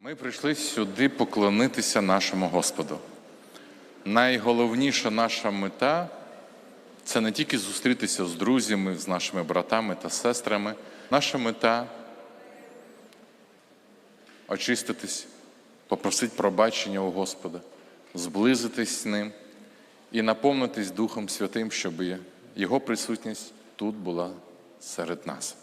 Ми прийшли сюди поклонитися нашому Господу. Найголовніша наша мета це не тільки зустрітися з друзями, з нашими братами та сестрами. Наша мета очиститись, попросити пробачення у Господа, зблизитись з Ним і наповнитись Духом Святим, щоб Його присутність тут була серед нас.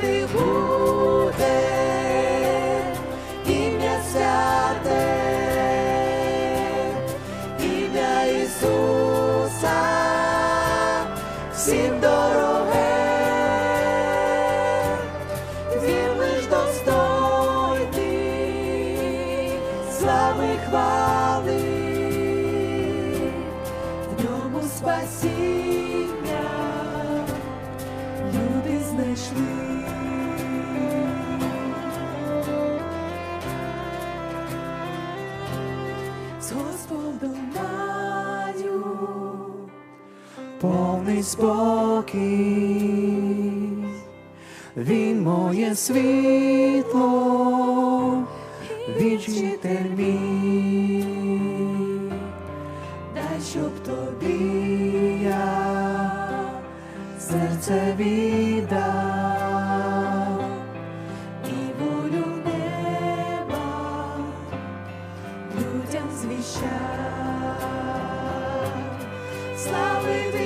ти будеш. з Господом надю, повний спокій, він моє світло, вічитель мій. дай щоб тобі я серце вірю. Slowly.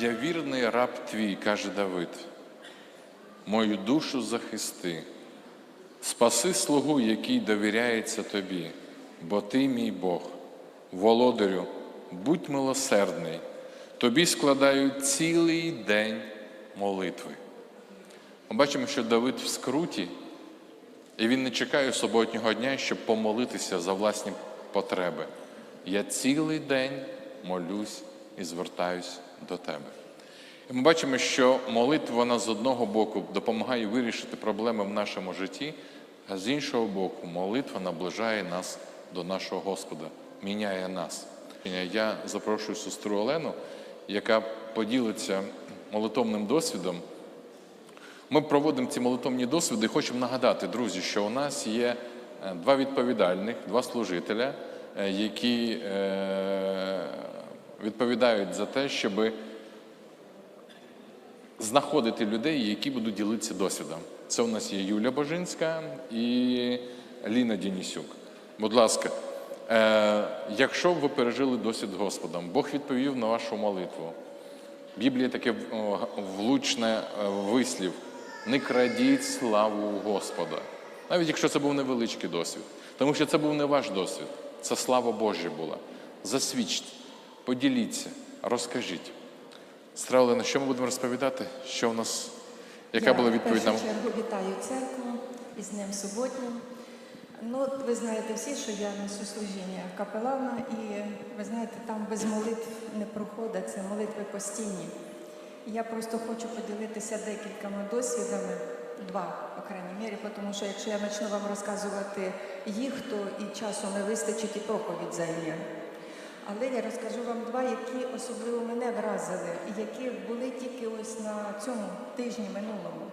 Я вірний раб твій, каже Давид, мою душу захисти, спаси слугу, який довіряється тобі, бо ти мій Бог, володарю, будь милосердний, тобі складаю цілий день молитви. Ми бачимо, що Давид в скруті, і він не чекає суботнього дня, щоб помолитися за власні потреби. Я цілий день молюсь і звертаюсь до тебе. І ми бачимо, що молитва з одного боку допомагає вирішити проблеми в нашому житті, а з іншого боку, молитва наближає нас до нашого Господа, міняє нас. Я запрошую сестру Олену, яка поділиться молитовним досвідом. Ми проводимо ці молитовні досвіди і хочемо нагадати, друзі, що у нас є е, два відповідальних, два служителя, е, які е, відповідають за те, щоб знаходити людей, які будуть ділитися досвідом. Це у нас є Юля Божинська і Ліна Дінісюк. Будь ласка, е, якщо ви пережили досвід Господом, Бог відповів на вашу молитву. Біблія таке влучне е, вислів: не крадіть славу Господа. Навіть якщо це був невеличкий досвід. Тому що це був не ваш досвід, це слава Божа була. Засвідчте, поділіться, розкажіть. Сестра Олена, що ми будемо розповідати? Що у нас, яка Я була відповідь в нам? першу чергу вітаю церкву із Днем суботнім. Ну, ви знаєте всі, що я несу служіння капелана, і ви знаєте, там без молитв не проходить, це молитви постійні. Я просто хочу поділитися декількома досвідами, два, по крайній мірі, тому що якщо я почну вам розказувати їх, то і часу не вистачить, і проповідь займе. Але я розкажу вам два, які особливо мене вразили, і які були тільки ось на цьому тижні минулому.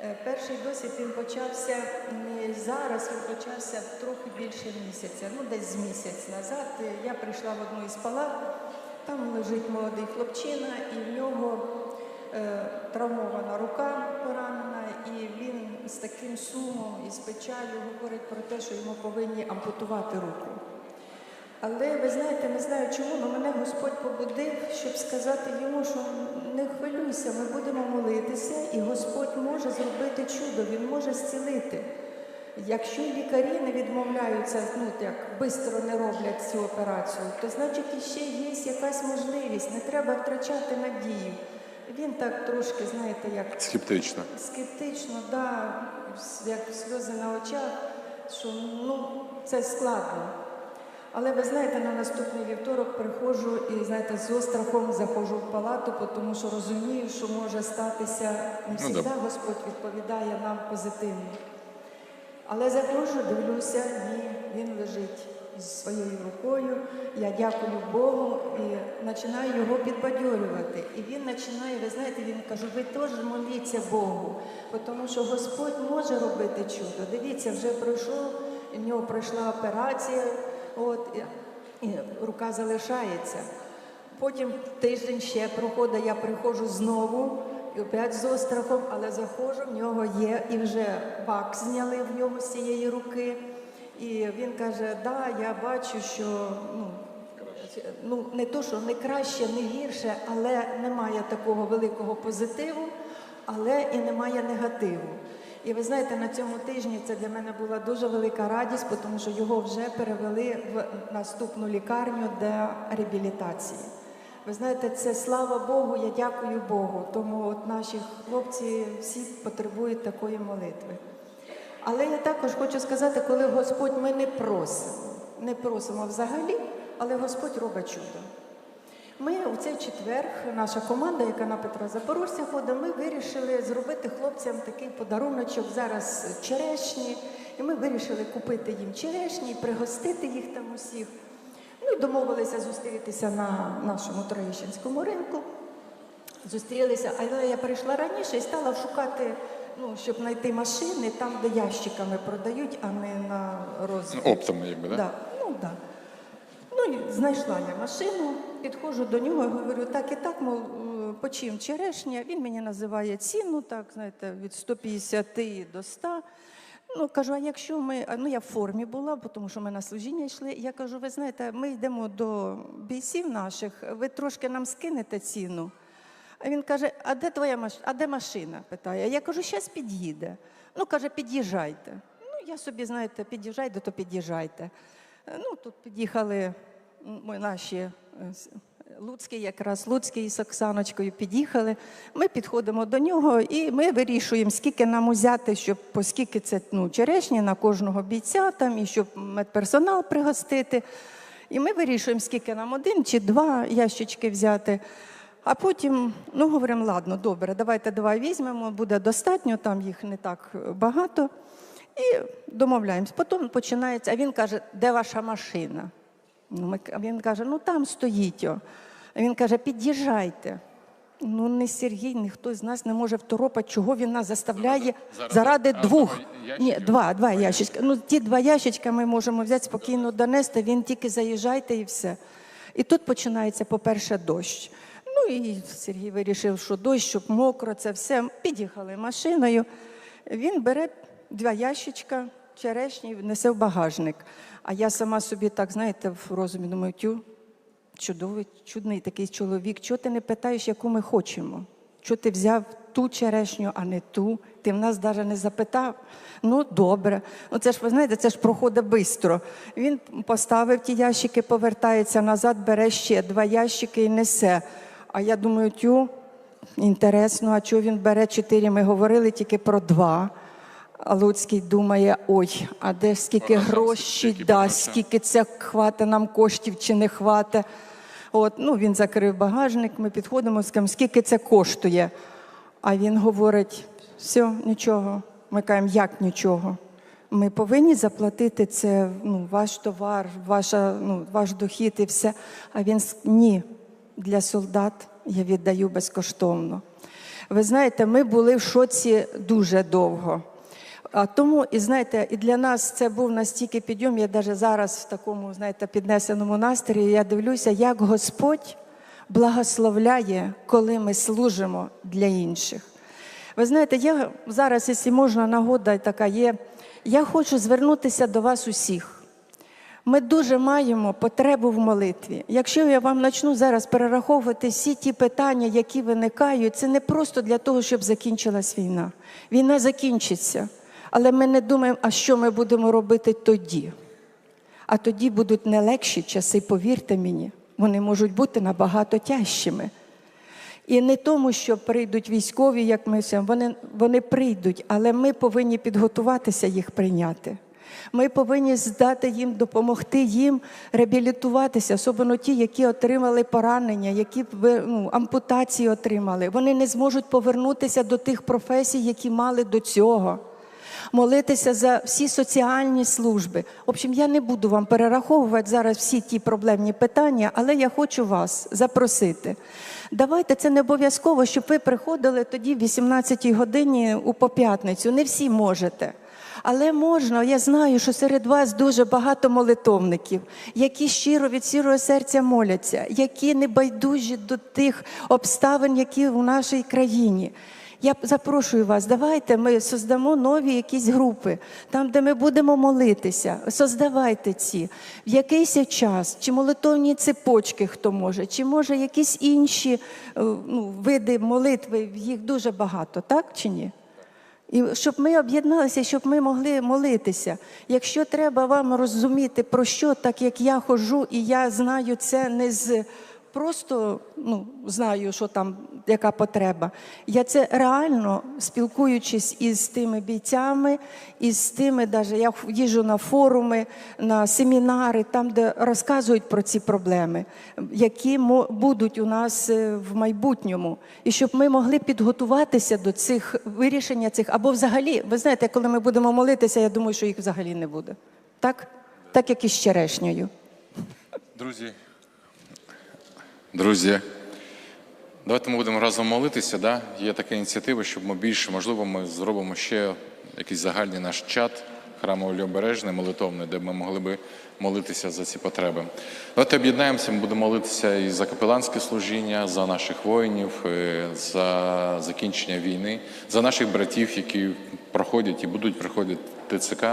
Е, Перший досвід він почався не зараз, він почався трохи більше місяця, ну десь з місяць назад. Е, Я прийшла в одну із палат, там лежить молодий хлопчина, і в нього е, травмована рука поранена, і він з таким сумом і з печалю говорить про те, що йому повинні ампутувати руку. Але ви знаєте, не знаю чому, але мене Господь побудив, щоб сказати йому, що не хвилюйся, ми будемо молитися, і Господь може зробити чудо, Він може зцілити. Якщо лікарі не відмовляються, ну як швидко не роблять цю операцію, то значить іще є якась можливість, не треба втрачати надію. Він так трошки, знаєте, як Скептично. скептично, да, як сльози на очах, що ну, це складно. Але ви знаєте, на наступний вівторок приходжу і знаєте, з острахом заходжу в палату, тому що розумію, що може статися не Ну, завжди да. Господь відповідає нам позитивно. Але заходжу, дивлюся, ні, він лежить зі своєю рукою. Я дякую Богу і починаю його підбадьорювати. І він починає, ви знаєте, він каже, ви теж моліться Богу, тому що Господь може робити чудо. Дивіться, вже пройшов, в нього пройшла операція, от, і, і рука залишається. Потім тиждень ще проходить, я приходжу знову, і опять з острахом, але заходжу, в нього є, і вже бак зняли в нього з цієї руки. І він каже, да, я бачу, що ну, ну, не то, що не краще, не гірше, але немає такого великого позитиву, але і немає негативу. І ви знаєте, на цьому тижні це для мене була дуже велика радість, тому що його вже перевели в наступну лікарню для реабілітації. Ви знаєте, це слава Богу, я дякую Богу. Тому от наші хлопці всі потребують такої молитви. Але я також хочу сказати, коли Господь ми не просимо, не просимо взагалі, але Господь робить чудо. Ми у цей четвер, наша команда, яка на Петра Запорожця ходить, ми вирішили зробити хлопцям такий подаруночок зараз черешні. І ми вирішили купити їм черешні, пригостити їх там усіх. Ну і домовилися зустрітися на нашому Троєщинському ринку. Зустрілися, але я прийшла раніше і стала шукати, ну, щоб знайти машини там, де ящиками продають, а не на розвиток. Оптом, якби, да? Да, ну да. І знайшла я машину, підходжу до нього і говорю, так і так, мов, е, по чим черешня. Він мені називає ціну, так, знаєте, від 150 до 100. Ну, кажу, а якщо ми, ну я в формі була, тому що ми на служіння йшли. Я кажу, ви знаєте, ми йдемо до бійців наших, ви трошки нам скинете ціну. А він каже: А де твоя машина? А де машина? питає. Я кажу, зараз під'їде. Ну, каже, під'їжджайте. Ну, я собі, знаєте, під'їжджайте, то під'їжджайте. Е, Ну, тут під'їхали ми наші е, Луцький, якраз Луцький з Оксаночкою під'їхали. Ми підходимо до нього і ми вирішуємо, скільки нам узяти, щоб по скільки це ну, черешні на кожного бійця, там, і щоб медперсонал пригостити. І ми вирішуємо, скільки нам один чи два ящички взяти. А потім, ну, говоримо, ладно, добре, давайте два візьмемо, буде достатньо, там їх не так багато. І домовляємось. Потім починається, а він каже, де ваша машина? Ну, ми- А він каже, ну там стоїть. О. Він каже, під'їжджайте. Ну, не Сергій, ніхто з нас не може второпати, чого він нас заставляє Заради заради, одного двох. Ні, два, два ящичка. Ну, ті два ящичка ми можемо взяти спокійно донести, він тільки заїжджайте і все. І тут починається, по-перше, дощ. Ну і Сергій вирішив, що дощ, щоб мокро, це все. Під'їхали машиною. Він бере два ящичка черешні несе в багажник. А я сама собі так, знаєте, в розумі думаю, тю, чудовий, чудний такий чоловік. Чого ти не питаєш, яку ми хочемо? Чого ти взяв ту черешню, а не ту? Ти в нас навіть не запитав. Ну, добре. Ну, це ж, ви знаєте, це ж проходить швидко. Він поставив ті ящики, повертається назад, бере ще два ящики і несе. А я думаю, тю, інтересно, а чого він бере чотири? Ми говорили тільки про два. Луцький думає, ой, а де ж скільки грошей дасть, скільки це хватить нам коштів чи не хватить. От, ну, він закрив багажник, ми підходимо, скажемо, скільки це коштує. А він говорить: все, нічого. Ми кажемо, як нічого. Ми повинні заплатити це ну, ваш товар, ваша, ну, ваш дохід і все. А він ні, для солдат я віддаю безкоштовно. Ви знаєте, ми були в шоці дуже довго. Тому, і знаєте, і для нас це був настільки підйом. Я навіть зараз в такому, знаєте, піднесеному настрої я дивлюся, як Господь благословляє, коли ми служимо для інших. Ви знаєте, я зараз, якщо можна, нагода така є. Я хочу звернутися до вас усіх. Ми дуже маємо потребу в молитві. Якщо я вам почну зараз перераховувати всі ті питання, які виникають, це не просто для того, щоб закінчилась війна. Війна закінчиться, але ми не думаємо, а що ми будемо робити тоді. А тоді будуть не легші часи, повірте мені, вони можуть бути набагато тяжчими. І не тому, що прийдуть військові, як ми всі, вони, вони прийдуть, але ми повинні підготуватися їх прийняти. Ми повинні здати їм, допомогти їм реабілітуватися, особливо ті, які отримали поранення, які ну, ампутації отримали. Вони не зможуть повернутися до тих професій, які мали до цього. Молитися за всі соціальні служби. В общем, я не буду вам перераховувати зараз всі ті проблемні питання, але я хочу вас запросити. Давайте це не обов'язково, щоб ви приходили тоді в 18-й годині у поп'ятницю. Не всі можете. Але можна, я знаю, що серед вас дуже багато молитовників, які щиро від щирого серця моляться, які не байдужі до тих обставин, які в нашій країні. Я запрошую вас, давайте ми создамо нові якісь групи, там, де ми будемо молитися. Создавайте ці в якийсь час, чи молитовні цепочки, хто може, чи може якісь інші е, ну, види молитви, їх дуже багато, так чи ні? І щоб ми об'єдналися, щоб ми могли молитися. Якщо треба вам розуміти, про що, так як я ходжу, і я знаю це не з просто ну, знаю, що там, яка потреба. Я це реально спілкуючись із тими бійцями, із тими, даже я їжджу на форуми, на семінари, там, де розказують про ці проблеми, які будуть у нас е, в майбутньому. І щоб ми могли підготуватися до цих вирішення цих, або взагалі, ви знаєте, коли ми будемо молитися, я думаю, що їх взагалі не буде. Так? Так як і з черешнею. Друзі, друзі, Давайте ми будемо разом молитися. Да? Є така ініціатива, щоб ми більше, можливо, ми зробимо ще якийсь загальний наш чат храмовий обережний, молитовний, де ми могли би молитися за ці потреби. Давайте об'єднаємося, ми будемо молитися і за капеланське служіння, за наших воїнів, е, за закінчення війни, за наших братів, які проходять і будуть приходити ТЦК,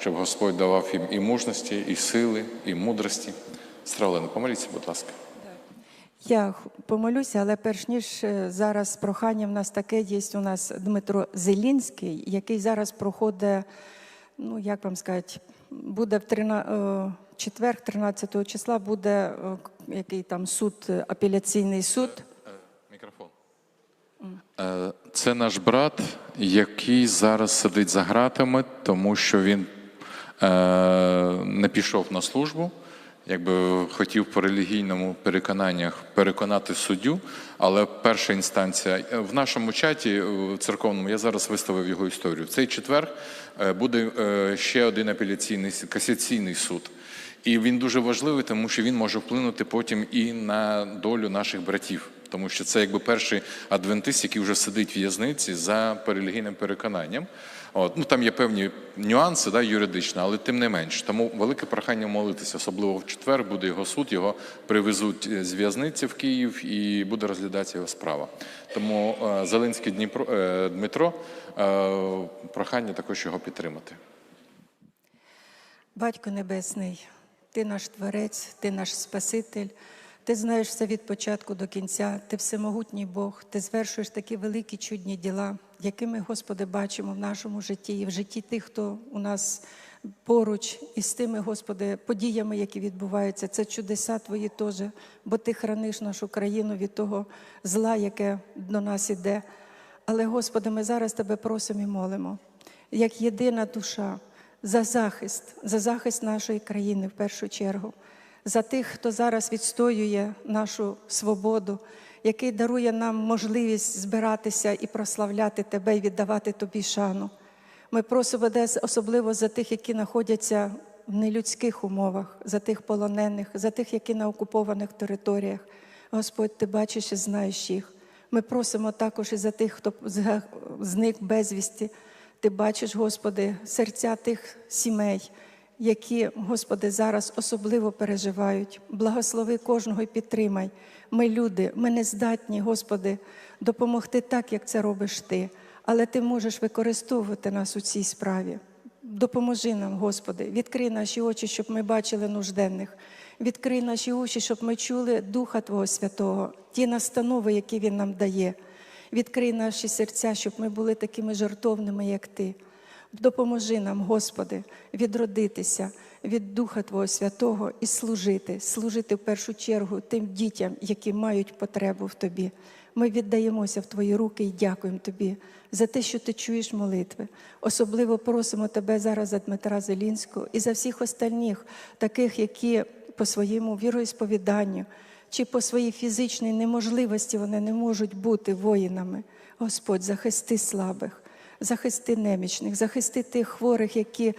щоб Господь давав їм і мужності, і сили, і мудрості. Стравлено, помоліться, будь ласка. Я помолюся, але перш ніж е, зараз прохання в нас таке є. У нас Дмитро Зелінський, який зараз проходить, ну як вам сказати, буде в трина- е, четвер, 13 числа, буде е, який там суд, апеляційний суд. Мікрофон. Це наш брат, який зараз сидить за ґратами, тому що він не пішов на службу. Якби хотів по релігійному переконаннях переконати суддю, але перша інстанція е, в нашому чаті е, церковному я зараз виставив його історію. В цей четвер е, буде ще один апеляційний касаційний суд. І він дуже важливий, тому що він може вплинути потім і на долю наших братів, тому що це якби перший адвентист, який вже сидить в в'язниці за релігійним переконанням. От, ну там є певні нюанси, да, юридично, але тим не менш. Тому велике прохання молитися, особливо в четвер буде його суд, його привезуть е, з в'язниці в Київ і буде розглядатися його справа. Тому е, Зеленський Дніпро, е, Дмитро, е, прохання також його підтримати. Батько Небесний, ти наш Творець, ти наш Спаситель. Ти знаєш все від початку до кінця, ти всемогутній Бог, ти звершуєш такі великі чудні діла, які ми, Господи, бачимо в нашому житті і в житті тих, хто у нас поруч із тими, Господи, подіями, які відбуваються. Це чудеса Твої теж, бо Ти храниш нашу країну від того зла, яке до нас іде. Але, Господи, ми зараз Тебе просимо і молимо, як єдина душа за захист, за захист нашої країни в першу чергу, за тих, хто зараз відстоює нашу свободу, який дарує нам можливість збиратися і прославляти Тебе і віддавати Тобі шану. Ми просимо десь особливо за тих, які знаходяться в нелюдських умовах, за тих полонених, за тих, які на окупованих територіях. Господь, ти бачиш і знаєш їх. Ми просимо також і за тих, хто зник безвісті. Ти бачиш, Господи, серця тих сімей, які, Господи, зараз особливо переживають. Благослови кожного і підтримай. Ми люди, ми не здатні, Господи, допомогти так, як це робиш Ти. Але Ти можеш використовувати нас у цій справі. Допоможи нам, Господи, відкрий наші очі, щоб ми бачили нужденних. Відкрий наші очі, щоб ми чули Духа Твого Святого, ті настанови, які Він нам дає. Відкрий наші серця, щоб ми були такими жертовними, як Ти. Допоможи нам, Господи, відродитися від Духа Твого Святого і служити, служити в першу чергу тим дітям, які мають потребу в Тобі. Ми віддаємося в Твої руки і дякуємо Тобі за те, що Ти чуєш молитви. Особливо просимо Тебе зараз за Дмитра Зелінського і за всіх остальних, таких, які по своєму віроісповіданню чи по своїй фізичній неможливості вони не можуть бути воїнами. Господь, захисти слабих, захисти немічних, захисти тих хворих, які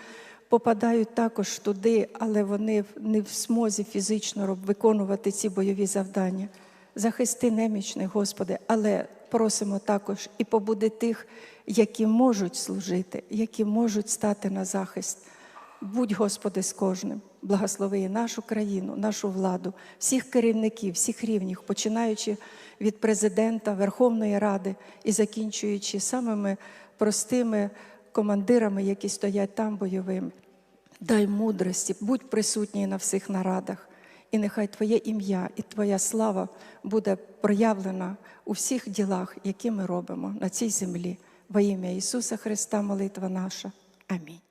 попадають також туди, але вони не в змозі фізично виконувати ці бойові завдання. Захисти немічних, Господи, але просимо також і побуди тих, які можуть служити, які можуть стати на захист. Будь, Господи, з кожним. Благослови і нашу країну, нашу владу, всіх керівників, всіх рівнів, починаючи від президента, Верховної Ради і закінчуючи самими простими командирами, які стоять там бойовими. Дай мудрості, будь присутній на всіх нарадах. І нехай Твоє ім'я і Твоя слава буде проявлена у всіх ділах, які ми робимо на цій землі. Во ім'я Ісуса Христа, молитва наша. Амінь.